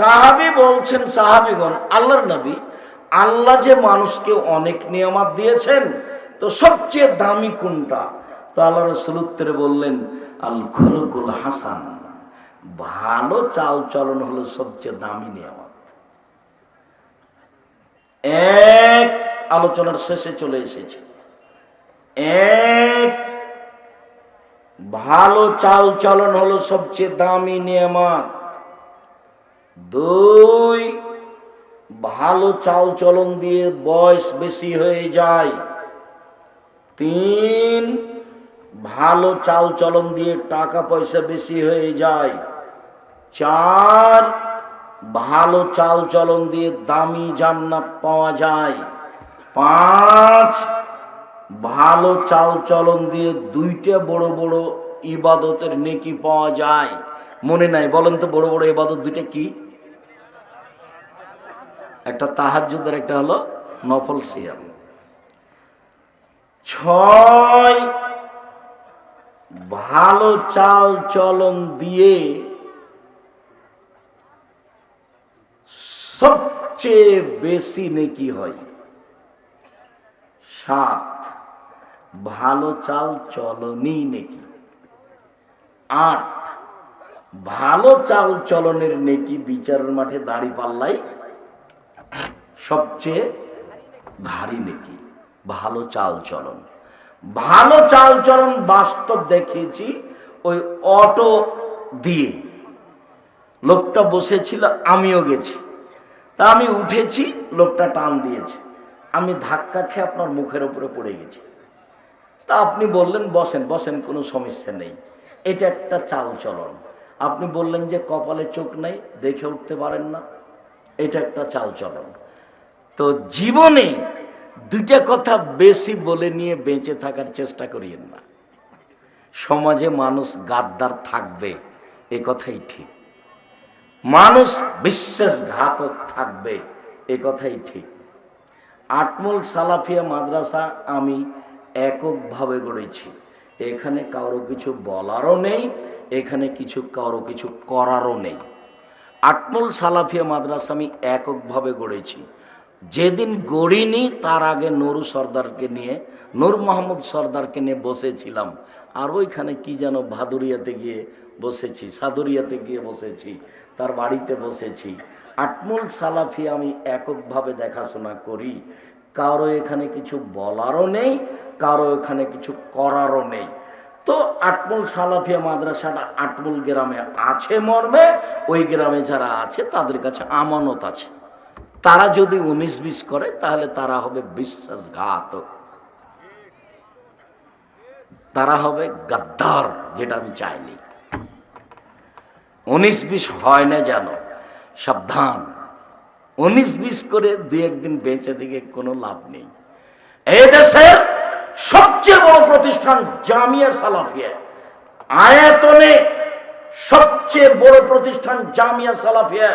সাহাবি বলছেন, সাহাবিগণ, আল্লাহর নবী, আল্লাহ যে মানুষকে অনেক নিয়ামত দিয়েছেন, তো সবচেয়ে দামি কোনটা? তো আল্লাহ রসুল উত্তরে বললেন আল খুলকুল হাসান, ভালো চাল চলন হলো সবচেয়ে দামি নিয়ামত। এক আলোচনার শেষে চলে এসেছে। এক, ভালো চাল চলন হলো সবচেয়ে দামি নিয়ামত। দুই, ভালো চাল চলন দিয়ে বয়স বেশি হয়ে যায়। তিন, ভালো চাল চলন দিয়ে টাকা পয়সা বেশি হয়ে যায়। চার, ভালো চাল চলন দিয়ে দামি জান্নাত পাওয়া যায়। পাঁচ, ভালো চাল চলন দিয়ে দুইটা বড় বড় ইবাদতের নেকি পাওয়া যায়। মনে নাই, বলেন তো বড় বড় ইবাদত দুইটা কি? একটা তাহাজ্জুদের একটা হলো নফল সিয়াম। ছয় ভালো চাল চলন দিয়ে সবচেয়ে বেশি নেকি হয়। সাত, ভালো চাল চলনই নেকি। আট, ভালো চাল চলনের নেকি বিচারের মাঠে দাড়ি পাল্লাই সবচেয়ে ভারী নেকি, ভালো চাল চলন ভালো চাল চলন বাস্তব দেখিয়েছি ওই অটো দিয়ে। লোকটা বসেছিল, আমিও গেছি। তা আমি উঠেছি, লোকটা টান দিয়েছে। আমি ধাক্কা খেয়ে আপনার মুখের উপরে পড়ে গেছি। তা আপনি বললেন, বসেন বসেন, কোনো সমস্যা নেই। এটা একটা চাল চলন আপনি বললেন যে কপালে চোখ নেই, দেখে উঠতে পারেন না। এটা একটা চাল চলন তো জীবনে দুইটা কথা বেশি বলে নিয়ে বেঁচে থাকার চেষ্টা করিয়েন না। সমাজে মানুষ গাদ্দার থাকবে, এ কথাই ঠিক। মানুষ বিশ্বাসঘাতক থাকবে, এ কথাই ঠিক। আটমল সালাফিয়া মাদ্রাসা আমি এককভাবে গড়েছি। এখানে কারও কিছু বলারও নেই, এখানে কিছু কারও কিছু করারও নেই। আটমল সালাফিয়া মাদ্রাসা আমি এককভাবে গড়েছি। যেদিন গড়িনি, তার আগে নুরু সর্দারকে নিয়ে, নূর মোহাম্মদ সর্দারকে নিয়ে বসেছিলাম। আর ওইখানে কি যেন ভাদুরিয়াতে গিয়ে বসেছি, সাদুরিয়াতে গিয়ে বসেছি, তার বাড়িতে বসেছি। আটমুল সালাফি আমি এককভাবে দেখাশোনা করি। কারও এখানে কিছু বলারও নেই, কারও এখানে কিছু করারও নেই। তো আটমুল সালাফিয়া মাদ্রাসাটা আটমুল গ্রামে আছে মর্মে, ওই গ্রামে যারা আছে তাদের কাছে আমানত আছে। তারা যদি উনিশ বিশ করে, তাহলে তারা হবে বিশ্বাসঘাতক। তারা হবে গাদ্দার, যেটা আমি চাইনি। উনিশ বিশ হয় না যেন, সাবধান। উনিশ বিশ করে দু একদিন বেঁচে থেকে কোনো লাভ নেই। এই দেশের সবচেয়ে বড় প্রতিষ্ঠান জামিয়া সালাফিয়া। আয়াতনে সবচেয়ে বড় প্রতিষ্ঠান জামিয়া সালাফিয়া।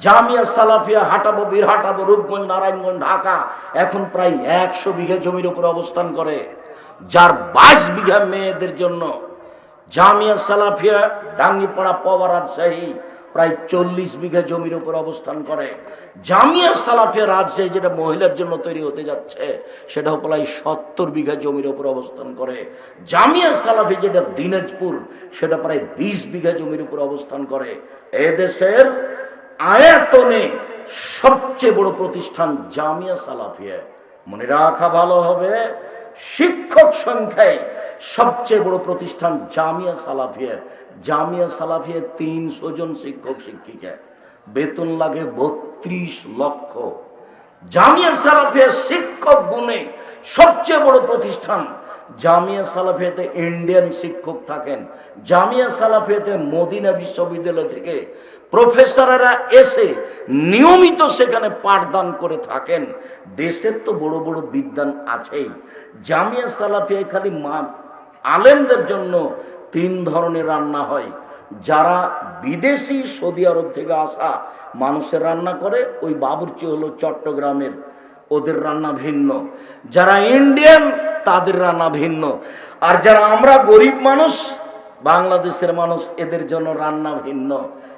জামিয়া সালাফিয়া হাটাবো, বীর হাটাবো, রূপগঞ্জ, নারায়ণগঞ্জ, ঢাকা, এখন প্রায় একশো বিঘা জমির উপর অবস্থান করে। যার বাইশ বিঘা মেয়েদের জন্য জামিয়া সালাফিয়া, ডাঙ্গিপাড়া পবা রাজশাহী প্রায় চল্লিশ বিঘা জমির উপর অবস্থান করে। জামিয়া সালাফিয়া রাজশাহী যেটা মহিলার জন্য তৈরি হতে যাচ্ছে, সেটাও প্রায় সত্তর বিঘা জমির উপর অবস্থান করে। জামিয়া সালাফি যেটা দিনাজপুর, সেটা প্রায় বিশ বিঘা জমির উপর অবস্থান করে। এদেশের আয়াতনে সবচেয়ে বড় প্রতিষ্ঠান জামিয়া সালাফিয়া। মনে রাখা ভালো হবে, শিক্ষক সংখ্যায় সবচেয়ে বড় প্রতিষ্ঠান জামিয়া সালাফিয়া। জামিয়া সালাফিয়া তিনশো জন শিক্ষক, শিক্ষিকা। বেতন লাগে বত্রিশ লক্ষ। জামিয়া সালাফিয়া শিক্ষক গুণে সবচেয়ে বড় প্রতিষ্ঠান। জামিয়া সালাফিয়াতে ইন্ডিয়ান শিক্ষক থাকেন। জামিয়া সালাফিয়াতে মদিনা বিশ্ববিদ্যালয় থেকে প্রফেসরেরা এসে নিয়মিত সেখানে পাঠদান করে থাকেন। দেশের তো বড় বড় বিদ্যান আছেই। জামিয়া সালাফিয়ায় খালি আলেমদের জন্য তিন ধরনের রান্না হয়। যারা বিদেশি সৌদি আরব থেকে আসা মানুষের রান্না করে, ওই বাবুর্চি হলো চট্টগ্রামের। ওদের রান্না ভিন্ন। যারা ইন্ডিয়ান, তাদের রান্না ভিন্ন। আর যারা আমরা গরিব মানুষ, বাংলাদেশের মানুষ, এদের জন্য রান্না ভিন্ন।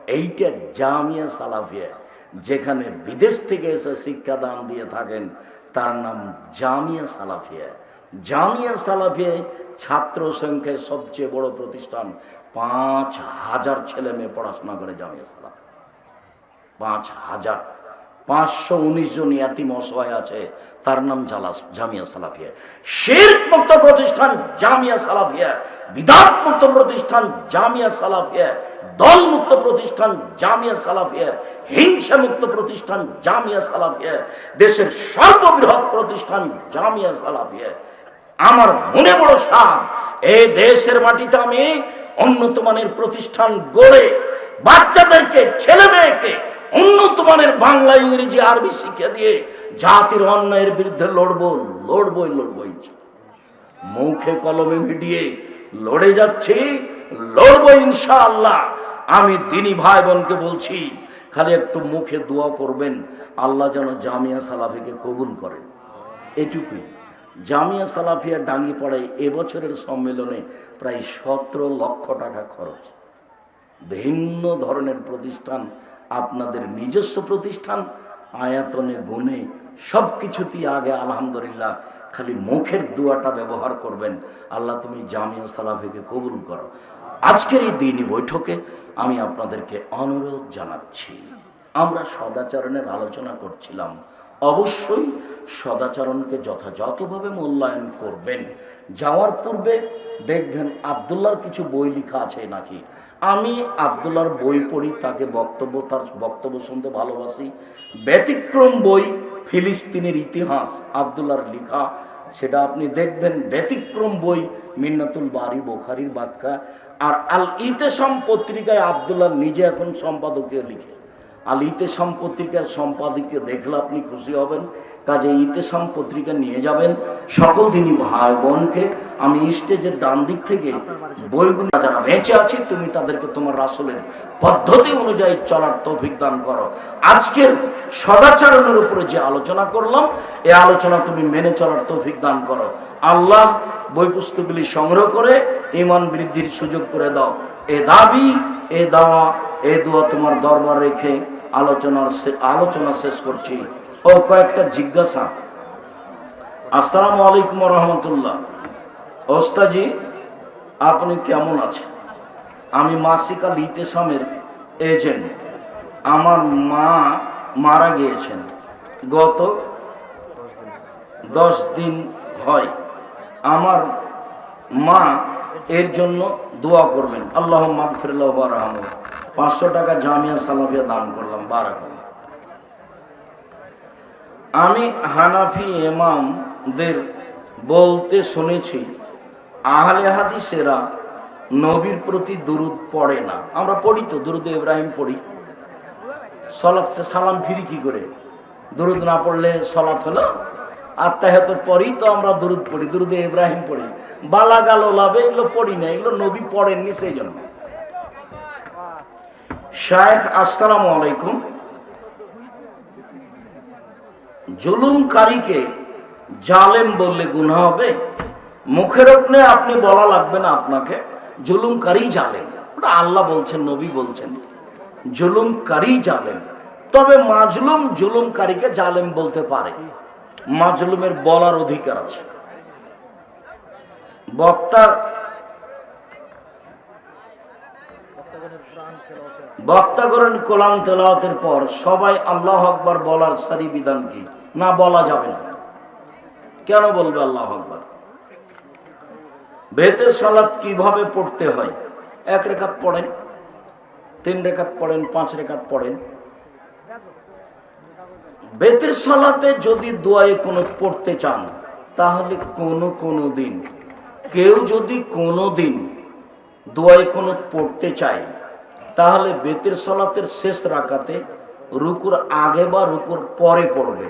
এইটা জামিয়া সালাফিয়া, যেখানে বিদেশ থেকে এসে শিক্ষাদান দিয়ে থাকেন, তার নাম জামিয়া সালাফিয়া। জামিয়া সালাফিয়ায় ছাত্র সংখ্যায় সবচেয়ে বড় প্রতিষ্ঠান পাঁচ হাজার ছেলে মেয়ে পড়াশোনা করে জামিয়া সালাফ পাঁচ হাজার। পাঁচশো উনিশ জন ইয়াতিম অসহায় আছে, তার নাম জালাস জামিয়া সালাফিয়া। শের মুক্ত প্রতিষ্ঠান জামিয়া সালাফিয়া বিদাত মুক্ত প্রতিষ্ঠান জামিয়া সালাফিয়া দল মুক্ত প্রতিষ্ঠান জামিয়া সালাফিয়া হিংসা মুক্ত প্রতিষ্ঠান জামিয়া সালাফিয়া, দেশের সর্ববৃহৎ প্রতিষ্ঠান জামিয়া সালাফিয়া। আমার মনে বড় সাপ এই দেশের মাটিতে আমি উন্নত মানের প্রতিষ্ঠান গড়ে বাচ্চাদেরকে, ছেলে মেয়েকে উন্নত মানের বাংলা, ইংরেজি, আরবি শিক্ষা দিয়ে জাতির অন্যায়ের বিরুদ্ধে লড়বো, লড়বই লড়বই। মুখে কলমে মিডিয়ে লড়ে যাচ্ছি, লড়বো ইনশাআল্লাহ। আমি দিনী ভাই বোনকে বলছি, খালি একটু মুখে দোয়া করবেন, আল্লাহ যেন জামিয়া সালাফিকে কবুল করেন। এটুকুই। জামিয়া সালাফিয়া ডাঙ্গি পড়ায় এবছরের সম্মেলনে প্রায় সতেরো লক্ষ টাকা খরচ। ভিন্ন ধরনের প্রতিষ্ঠান, আপনাদের নিজস্ব প্রতিষ্ঠান, আয়াতনে গুণে সব কিছুতেই আগে আলহামদুলিল্লাহ খালি মুখের দুয়াটা ব্যবহার করবেন। আল্লাহ তুমি জামিয়া সালাফিকে কবুল করো। আজকের এই দিনই বৈঠকে আমি আপনাদেরকে অনুরোধ জানাচ্ছি। আমরা সদাচরণের আলোচনা করছিলাম অবশ্যই সদাচরণকে যথাযথভাবে মূল্যায়ন করবেন। যাওয়ার পূর্বে দেখবেন আবদুল্লার কিছু বই লেখা আছে নাকি? আমি আবদুল্লার বই পড়ি, তাকে বক্তব্য, তার বক্তব্য শুনতে ভালোবাসি। ব্যতিক্রম বই, ফিলিস্তিনের ইতিহাস আবদুল্লার লেখা। সেটা আপনি দেখবেন, ব্যতিক্রম বই, মিন্নাতুল বাড়ি বোখারির ব্যাখ্যা আর আল ইতেসাম পত্রিকায় আবদুল্লাহ নিজে এখন সম্পাদকীয় লিখে। আল ইতেসাম পত্রিকার সম্পাদকীয় দেখলে আপনি খুশি হবেন, কাজে ইতেসাম পত্রিকা নিয়ে যাবেন সকল দিনই ভাই বোনকে। আমি স্টেজের ডান দিক থেকে বইগুলো যারা বেঁচে আছে, তুমি তাদেরকে তোমার রাসলের পদ্ধতি অনুযায়ী চলার তৌফিক দান করো। আজকের সদাচরণের উপরে যে আলোচনা করলাম এই আলোচনা তুমি মেনে চলার তৌফিক দান করো। আল্লাহ বই পুস্তকগুলি সংগ্রহ করে ইমান বৃদ্ধির সুযোগ করে দাও। এ দাবি, এ দাওয়া, এ দোয়া তোমার দরবার রেখে আলোচনার আলোচনা শেষ করছি। ও কয়েকটা জিজ্ঞাসা। আসসালামু আলাইকুম রহমতুল্লাহ। ওস্তাজি, আপনি কেমন আছেন? আমি মাসিকা লিতেসামের এজেন্ট। আমার মা মারা গিয়েছেন। গত দশ দিন হয়। আমার মা এর জন্য দোয়া করবেন। আল্লাহ মাগফিরুল্লাহ রাহম পাঁচশো টাকা জামিয়া সালাফিয়া দান করলাম বারাক আমি হানাফি ইমামদের বলতে শুনেছি, আহলে হাদিসেরা নবীর প্রতি দুরুদ পড়ে না। আমরা পড়ি তো, দুরুদ ইব্রাহিম পড়ি। সলাৎ সে সালাম ফিরি কি করে? দুরুদ না পড়লে সলাৎ হলো আত্মাহতর পরেই তো আমরা দুরুদ পড়ি, দুরুদে ইব্রাহিম পড়ি। বালা গালো লাভে এগুলো পড়ি না, এগুলো নবী পড়েননি সেই জন্য। শায়েখ, আসসালামু আলাইকুম। জুলুমকারীকে জালেম বললে গুণা হবে? মুখের ওপরে আপনি বলা লাগবে না আপনাকে, জুলুমকারী জালেম। ওটা আল্লাহ বলছেন, নবী বলছেন। জুলুমকারী জালেম। তবে মাজলুম জুলুমকারীকে জালেম বলতে পারে। মাজলুমের বলার অধিকার আছে। বক্তা বক্তাগরণ কোরআন তেলাওয়াতের পর সবাই আল্লাহ আকবার বলার সারি বিধান কি? না বলা যাবে না। কেন বলবে আল্লাহ আকবার? বেতের সালাত কীভাবে পড়তে হয়? এক রেখাত পড়েন, তিন রেখাত পড়েন, পাঁচ রেখাত পড়েন। বেতের সালাতে যদি দোয়ায় কোনো পড়তে চান, তাহলে কোনো কোনো দিন, কেউ যদি কোনো দিন দোয়ায় কোনো পড়তে চায় তাহলে বেতের সলাতের শেষ রাখাতে রুকুর আগে বা রুকুর পরে পড়বে।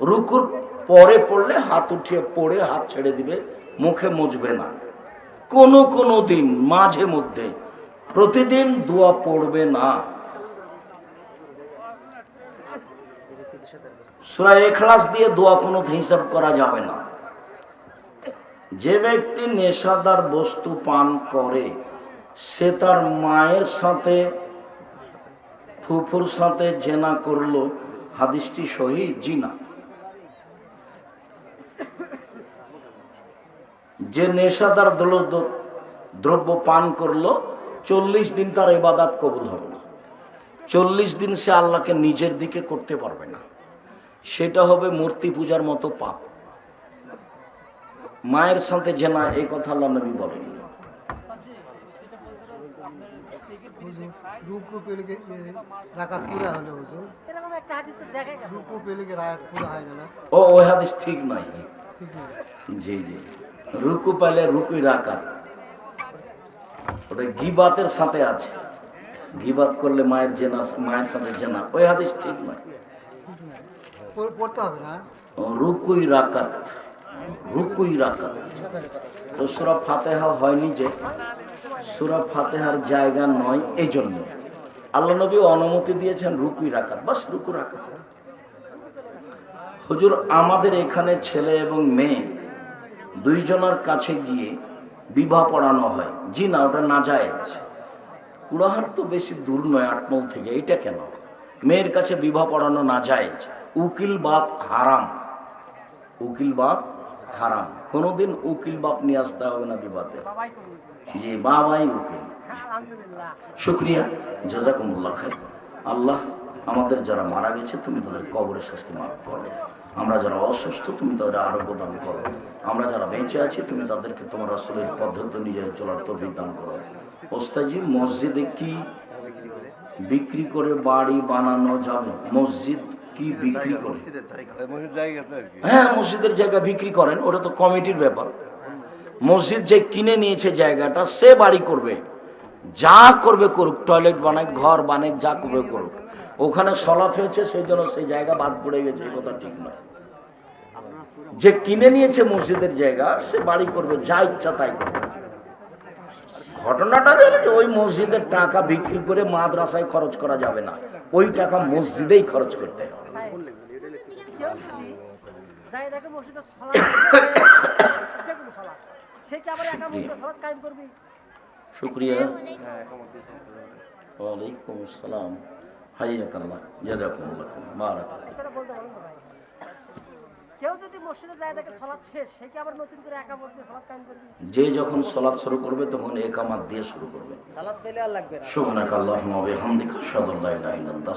রুকুর পরে পড়লে হাত উঠিয়ে পড়ে, হাত ছেড়ে দিবে, মুখে মুছবে না। কোনো কোনো দিন, মাঝে মধ্যে, প্রতিদিন দোয়া পড়বে না। সুরা এখলাস দিয়ে দোয়া কোনো হিসাব করা যাবে না। যে ব্যক্তি নেশাদার বস্তু পান করে সে তার মায়ের সাথে, ফুফুর সাথে জেনা করল। হাদিসটি সহি জিনা যে নেশাদার দ্রব্য- পান করল, চল্লিশ দিন তার ইবাদাত কবুল হবে না। চল্লিশ দিন সে আল্লাহকে নিজের দিকে করতে পারবে না। সেটা হবে মূর্তি পূজার মতো পাপ। মায়ের সাথে জেনা, এই কথা আল্লাহ নবী বলেন। হুজুর রুকু পেলে কি পুরা হলো হুজুর। এরকম একটা হাদিস তো দেখা গেছে রুকু পেলে কি পুরা হয়ে গেল। ও ওই হাদিস ঠিক নয় জি জি। রুকু পাইলে রুকুই রাকাত। ওটা গিবাতের সাথে আছে। গিবাত করলে মায়ের জেনা মায়ের সাথে জেনা। ওই হাদিস ঠিক নয় ঠিক না পড়- পড়তে হবে না। ও রুকুই রাকাত। রুকুই রাকাত। তো সুরা ফাতেহা হয়নি যে। সুরা ফাতেহার জায়গা নয় এই জন্য আল্লাহ নবী অনুমতি দিয়েছেন রুকুই রাকাত, বাস রুকু রাকাত। হুজুর, আমাদের এখানে ছেলে এবং মেয়ে দুইজনের কাছে গিয়ে বিবাহ পড়ানো হয়। জি না, ওটা না যায়। কুড়াহার তো বেশি দূর নয় আটমল থেকে এটা কেন? মেয়ের কাছে বিবাহ পড়ানো না যায়। উকিল বাপ হারাম। উকিল বাপ হারাম। কোনোদিন উকিল বাপ নিয়ে আসতে হবে না বিবাদে। জি বাবাই উকিল। শুক্রিয়া, জাজাকুমুল্লাহ খাই আল্লাহ আমাদের যারা মারা গেছে, তুমি তাদের কবরের শাস্তি মাফ করো। আমরা যারা অসুস্থ, তুমি তাদের আরোগ্য দান করো। আমরা যারা বেঁচে আছি, তুমি তাদেরকে তোমার আসলের পদ্ধতি নিজের চলার তৌফিক দান করো। ওস্তাজি মসজিদে কি বিক্রি করে বাড়ি বানানো যাবে? মসজিদ কি বিক্রি করে? হ্যাঁ মসজিদের জায়গা বিক্রি করেন, ওটা তো কমিটির ব্যাপার। মসজিদ যে কিনে নিয়েছে জায়গাটা, সে বাড়ি করবে। যা করবে করুক, টয়লেট বানাক, ঘর বানাক, যা করবে করুক। ওখানে সলাৎ হয়েছে, সেই জন্য সেই জায়গা বাদ পড়ে গেছে কথা ঠিক নয়। যে কিনে নিয়েছে মসজিদের জায়গা, সে বাড়ি করবে, যা ইচ্ছা তাই করবে। ঘটনাটা ওই মসজিদের টাকা বিক্রি করে মাদ্রাসায় খরচ করা যাবে না। ওই টাকা মসজিদেই খরচ করতে হবে। কেউ যদি যাই দেখে মসজিদে সলাৎ যে সে কি আবার একা মসজিদে সলাৎ কায়েম করবি? শুক্রিয়া। ওয়ালাইকুম আসসালাম। হাইয়াকাল্লাহ। জাজাকুমুল্লাহ বারাক সেটা বলতে পারব না ভাই? কেউ যদি মসজিদে যায় দেখে সলাৎ শেষ সে আবার নতুন করে একা যে যখন সলাৎ শুরু করবে তখন একামাত দিয়ে শুরু করবে। সালাদ সুবহানাকাল্লাহুম্মা বিহামদিকা আশহাদু আল্লা ইলাহা ইল্লা আনতা